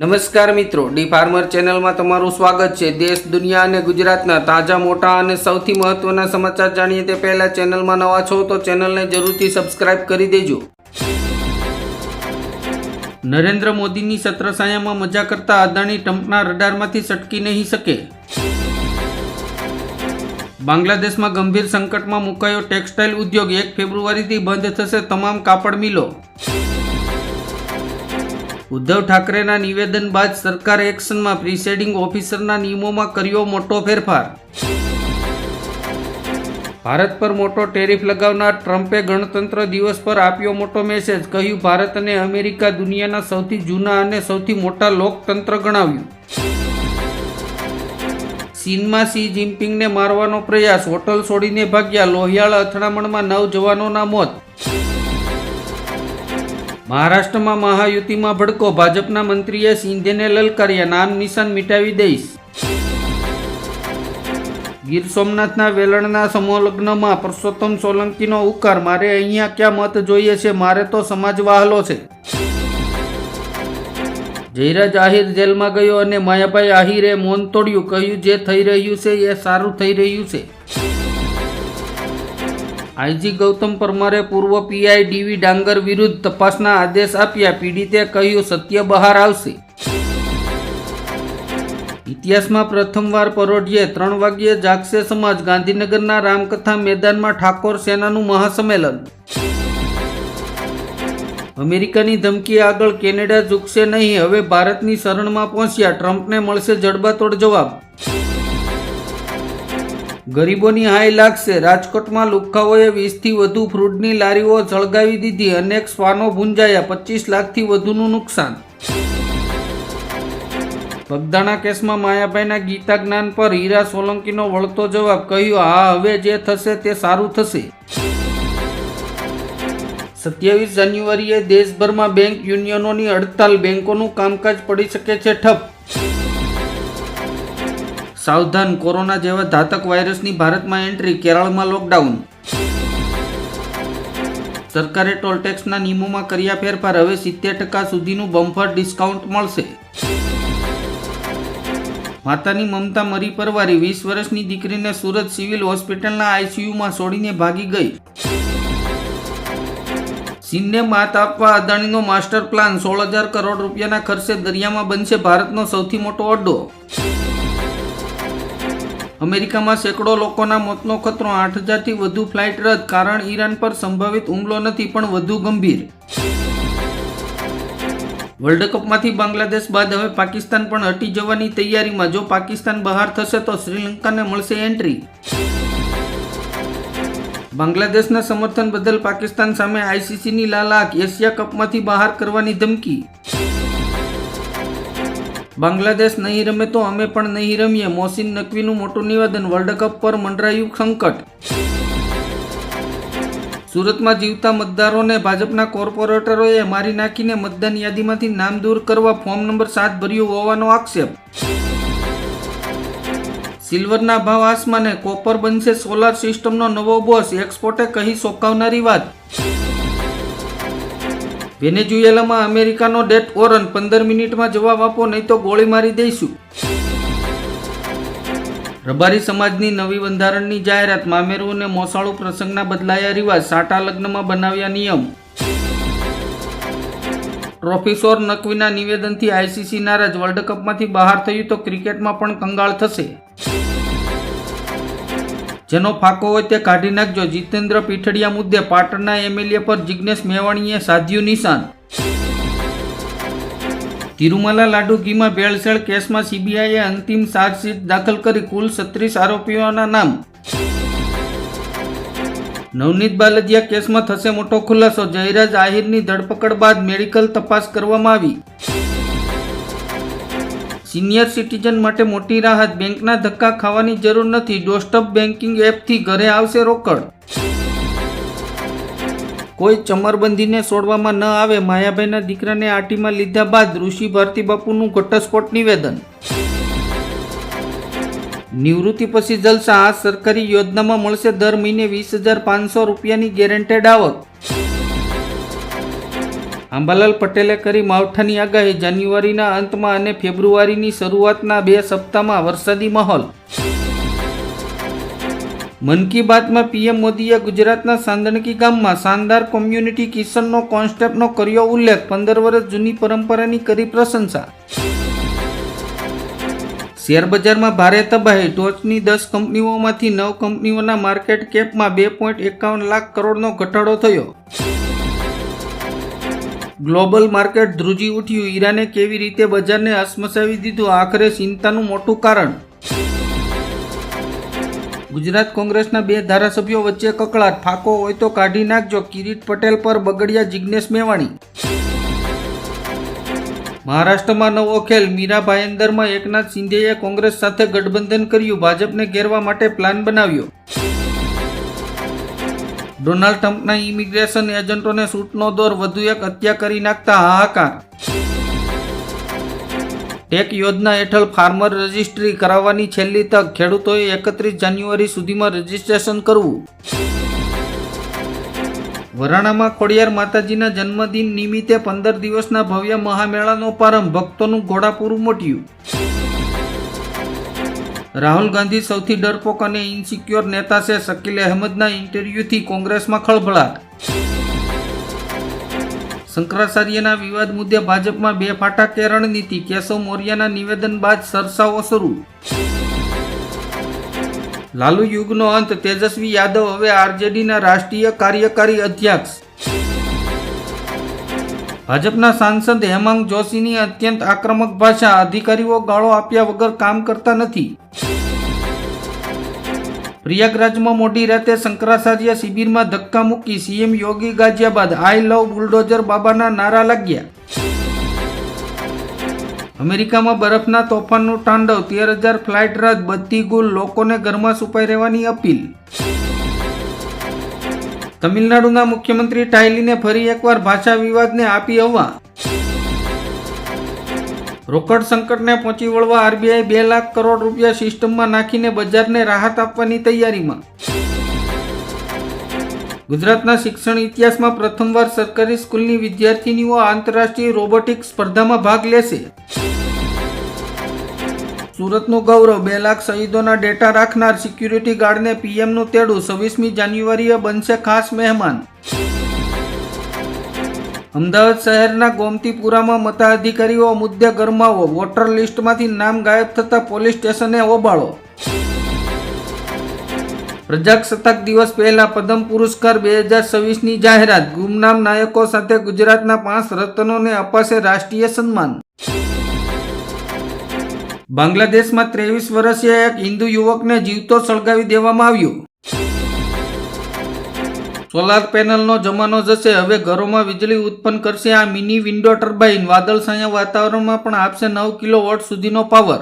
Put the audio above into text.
નમસ્કાર મિત્રો, D farmer ચેનલમાં તમારું સ્વાગત છે. દેશ, દુનિયા અને ગુજરાતના તાજા, મોટા અને સૌથી મહત્વના સમાચાર જાણીએ તે પહેલા ચેનલમાં નવા છો તો ચેનલને જરૂરથી સબસ્ક્રાઇબ કરી દેજો. નરેન્દ્ર મોદીની સત્રસાયામાં મજા કરતા અદાણી ટ્રમ્પના રડારમાંથી સટકી નહીં શકે. બાંગ્લાદેશમાં ગંભીર સંકટમાં મુકાયો ટેક્સટાઇલ ઉદ્યોગ એક ફેબ્રુઆરીથી બંધ થશે તમામ કાપડ મિલો. ઉદ્ધવ ઠાકરેના નિવેદન બાદ સરકાર એક્શનમાં પ્રિસાઇડિંગ ઓફિસરના નિયમોમાં કર્યો મોટો ફેરફાર. ભારત પર મોટો ટેરિફ લગાવનાર ટ્રમ્પે ગણતંત્ર દિવસ પર આપ્યો મોટો મેસેજ, કહ્યું ભારત અને અમેરિકા દુનિયાના સૌથી જૂના અને સૌથી મોટા લોકતંત્ર ગણાવ્યું. ચીનમાં સી જિનપિંગને મારવાનો પ્રયાસ, હોટલ છોડીને ભાગ્યા, લોહિયાળ અથડામણમાં નવ જવાનોના મોત. મહારાષ્ટ્રમાં મહાયુતિમાં ભડકો, ભાજપના મંત્રીએ સિંધેને લલકાર્યા નામ નિશાન મિટાવી દઈશ. ગીર સોમનાથના વેલણના સમૂહલગ્નમાં પરસોત્તમ સોલંકીનો ઉકાર મારે અહીંયા ક્યાં મત જોઈએ છે? મારે તો સમાજ વહાલો છે. જયરાજ આહિર જેલમાં ગયો અને માયાભાઈ આહિરે મૌન તોડ્યું, કહ્યું જે થઈ રહ્યું છે એ સારું થઈ રહ્યું છે. આઈજી ગૌતમ પરમારે પૂર્વ પીઆઈ ડીવી ડાંગર વિરુદ્ધ તપાસના આદેશ આપ્યા. પીડિતે કહ્યું, સત્ય બહાર આવશે. ઇતિહાસમાં પ્રથમવાર પરોઢિયે ત્રણ વાગ્યે જાગશે સમાજ. ગાંધીનગરના રામકથા મેદાનમાં ઠાકોર સેનાનું મહાસંમેલન. અમેરિકાની ધમકી આગળ કેનેડા ઝૂકશે નહીં. હવે ભારતની શરણમાં પહોંચ્યા. ટ્રમ્પને મળશે જડબાતોડ જવાબ. ગરીબોની હાઈ લાગશે. રાજકોટમાં લુખ્ખાઓએ વીસથી વધુ ફ્રૂટની લારીઓ સળગાવી દીધી. અનેક શ્વાનો ભૂંજાયા. પચીસ લાખથી વધુનું નુકસાન. બગદાણા કેસમાં માયાભાઈના ગીતા જ્ઞાન પર હીરા સોલંકીનો વળતો જવાબ. કહ્યું, હા, હવે જે થશે તે સારું થશે. સત્યાવીસ જાન્યુઆરીએ દેશભરમાં બેંક યુનિયનોની હડતાલ. બેંકોનું કામકાજ પડી શકે છે ઠપ. સાવધાન કોરોના જેવા ઘાતક વાયરસની ભારતમાં એન્ટ્રી કેરળમાં લોકડાઉન સરકારે ટોલ ટેક્સના નિયમોમાં કર્યા ફેરફાર, હવે સિત્તેર ટકા સુધીનું બમ્ફર ડિસ્કાઉન્ટ મળશે. માતાની મમતા મરી પરવારી, વીસ વર્ષની દીકરીને સુરત સિવિલ હોસ્પિટલના આઈસીયુમાં છોડીને ભાગી ગઈ. ચીનને માત આપવા અદાણીનો માસ્ટર પ્લાન, સોળ હજાર કરોડ રૂપિયાના ખર્ચે દરિયામાં બનશે ભારતનો સૌથી મોટો અડ્ડો અમેરિકામાં સેંકડો લોકોના મોતનો ખતરો, આઠ હજારથી વધુ ફ્લાઇટ રદ, કારણ ઈરાન પર સંભવિત હુમલો નથી, પણ વધુ ગંભીર. વર્લ્ડ કપમાંથી બાંગ્લાદેશ બાદ હવે પાકિસ્તાન પણ હટી જવાની તૈયારીમાં. જો પાકિસ્તાન બહાર થશે તો શ્રીલંકાને મળશે એન્ટ્રી. બાંગ્લાદેશના સમર્થન બદલ પાકિસ્તાન સામે આઈસીસીની લાલાક. એશિયા કપમાંથી બહાર કરવાની ધમકી. બાંગ્લાદેશ નહીં રમે તો અમે પણ નહીં રમીએ. મોસીન નકવીનું મોટું નિવેદન વર્લ્ડ કપ પર મંડરાયું સંકટ. સુરતમાં જીવતા મતદારોને ભાજપના કોર્પોરેટરોએ મારી નાખીને મતદાન યાદીમાંથી નામ દૂર કરવા ફોર્મ નંબર સાત ભર્યું હોવાનો આક્ષેપ. સિલ્વરના ભાવ આસમાને, કોપર બનશે સોલાર સિસ્ટમનો નવો બોસ. એક્સપોર્ટે કહી સોંકાવનારી વાત. વેનેઝુએલામાં અમેરિકાનો ડેટ ઓરન પંદર મિનિટમાં જવાબ આપો, નહીં તો ગોળી મારી દઈશું. રબારી સમાજની નવી બંધારણની જાહેરાત, મામેરુ અને મોસાળુ પ્રસંગના બદલાયા રિવાજ, સાટા લગ્નમાં બનાવ્યા નિયમ. પ્રોફેસર નકવીના નિવેદનથી આઈસીસી નારાજ, વર્લ્ડ કપમાંથી બહાર થયું તો ક્રિકેટમાં પણ કંગાળ થશે. જેનો ફાકો હોય તે કાઢી નાખજો. જીતેન્દ્ર પીઠડિયા મુદ્દે પાટણના એમએલએ પર જિગ્નેશ મેવાણીએ સાધ્યું નિશાન. તિરુમલા લાડુ ઘીમાં ભેળસેળ કેસમાં સીબીઆઈએ અંતિમ ચાર્જશીટ દાખલ કરી કુલ છત્રીસ આરોપીઓના નામ. નવનીત બાલદિયા કેસમાં થશે મોટો ખુલાસો. જયરાજ આહિરની ધરપકડ બાદ મેડિકલ તપાસ કરવામાં આવી. સિનિયર સિટીઝન માટે મોટી રાહત. બેંકના ધક્કા ખાવાની જરૂર નથી. ડોસ્ટપ બેન્કિંગ એપથી ઘરે આવશે રોકડ. કોઈ ચમરબંધીને છોડવામાં ન આવે. માયાભાઈના દીકરાને આટીમાં લીધા બાદ ઋષિ ભારતી બાપુનું ઘટસ્ફોટ નિવેદન. નિવૃત્તિ પછી જલસા. આ સરકારી યોજનામાં મળશે દર મહિને વીસ હજાર પાંચસો રૂપિયાની ગેરંટેડ આવક. આંબાલાલ પટેલે કરી માવઠાની આગાહી જાન્યુઆરીના અંતમાં અને ફેબ્રુઆરીની શરૂઆતના બે સપ્તાહમાં વરસાદી માહોલ. મન કી બાતમાં પીએમ મોદીએ ગુજરાતના સાંદણકી ગામમાં શાનદાર કોમ્યુનિટી કિચનનો કોન્સેપ્ટનો કર્યો ઉલ્લેખ, પંદર વર્ષ જૂની પરંપરાની કરી પ્રશંસા. શેરબજારમાં ભારે તબાહી, ટોચની દસ કંપનીઓમાંથી નવ કંપનીઓના માર્કેટ કેપમાં બે પોઈન્ટ એકાવન લાખ કરોડનો ઘટાડો થયો. ગ્લોબલ માર્કેટ ધ્રુજી ઉઠ્યું. ઈરાને કેવી રીતે બજારને અસમસાવી દીધું? આખરે ચિંતાનું મોટું કારણ. ગુજરાત કોંગ્રેસના બે ધારાસભ્યો વચ્ચે કકળાટ. ફાકો હોય તો કાઢી નાખજો. કિરીટ પટેલ પર બગડ્યા જિજ્ઞેશ મેવાણી. મહારાષ્ટ્રમાં નવો ખેલ. મીરા ભાયંદરમાં એકનાથ શિંદેએ કોંગ્રેસ સાથે ગઠબંધન કર્યું. ભાજપને ઘેરવા માટે પ્લાન બનાવ્યો. ડોનાલ્ડ ટ્રમ્પના ઇમિગ્રેશન એજન્ટોને સૂટનો દોર વધુ એક હત્યા કરી નાખતા હાહાકાર. ટેક યોજના હેઠળ ફાર્મર રજિસ્ટ્રી કરાવવાની છેલ્લી તક ખેડૂતોએ એકત્રીસ જાન્યુઆરી સુધીમાં રજિસ્ટ્રેશન કરવું. વરાણામાં ખોડિયાર માતાજીના જન્મદિન નિમિત્તે પંદર દિવસના ભવ્ય મહામેળાનો પ્રારંભ. ભક્તોનું ઘોડાપૂરું મોટ્યું. રાહુલ ગાંધી સૌથી ડરપોક અને ઇન્સિક્યોર નેતા છે. શકીલ અહેમદના ઇન્ટરવ્યુથી કોંગ્રેસમાં ખળભળાટ. શંકરાચાર્યના વિવાદ મુદ્દે ભાજપમાં બે ફાટા કે રણનીતિ કેશવ મૌર્યના નિવેદન બાદ સરસાઓ શરૂ. લાલુ યુગનો અંત. તેજસ્વી યાદવ હવે આરજેડીના રાષ્ટ્રીય કાર્યકારી અધ્યક્ષ. ભાજપના સાંસદ હેમંત જોશીની અત્યંત આક્રમક ભાષા અધિકારીઓ ગાળો આપ્યા વગર કામ કરતા નથી. પ્રયાગરાજમાં મોડી રાતે શંકરાચાર્ય શિબિરમાં ધક્કા મૂકી સીએમ યોગી ગાઝિયાબાદ બાદ આઈ લવ બુલડોઝર બાબાના નારા લાગ્યા. અમેરિકામાં બરફના તોફાનનું તાંડવ, તેર હજાર ફ્લાઇટ રદ બધી ગુલ લોકોને ઘરમાં છુપાઈ રહેવાની અપીલ. તમિલનાડુના મુખ્યમંત્રી ટાઇલીને ફરી એકવાર ભાષા વિવાદને આપી આવવા. રોકડ સંકટને પહોંચી વળવા આરબીઆઈ બે લાખ કરોડ રૂપિયા સિસ્ટમમાં નાખીને બજારને રાહત આપવાની તૈયારીમાં. ગુજરાતના શિક્ષણ ઇતિહાસમાં પ્રથમવાર સરકારી સ્કૂલની વિદ્યાર્થીનીઓ આંતરરાષ્ટ્રીય રોબોટિક સ્પર્ધામાં ભાગ લેશે. સુરતનું ગૌરવ, બે લાખ શહીદોના ડેટા રાખનાર સિક્યુરિટી ગાર્ડને પીએમનું તેડું છવ્વીસમી જાન્યુઆરીએ બનશે ખાસ મહેમાન. અમદાવાદ શહેરના ગોમતીપુરામાં મતાધિકારીઓ મુદ્દે ગરમાવો, વોટર લિસ્ટમાંથી નામ ગાયબ થતા પોલીસ સ્ટેશને ઓબાળો પ્રજાસત્તાક દિવસ પહેલા પદ્મ પુરસ્કાર બે હજાર છવ્વીસની જાહેરાત, ગુમનામ નાયકો સાથે ગુજરાતના પાંચ રત્નોને અપાશે રાષ્ટ્રીય સન્માન. બાંગ્લાદેશમાં ત્રેવીસ વર્ષીય એક હિન્દુ યુવકને જીવતો સળગાવી દેવામાં આવ્યો. સોલાર પેનલનો જમાનો જશે. હવે ઘરોમાં વીજળી ઉત્પન્ન કરશે. આ મિની વિન્ડો ટર્બાઇન વાદળછાયા વાતાવરણમાં પણ આપશે નવ કિલો વોટ સુધીનો પાવર.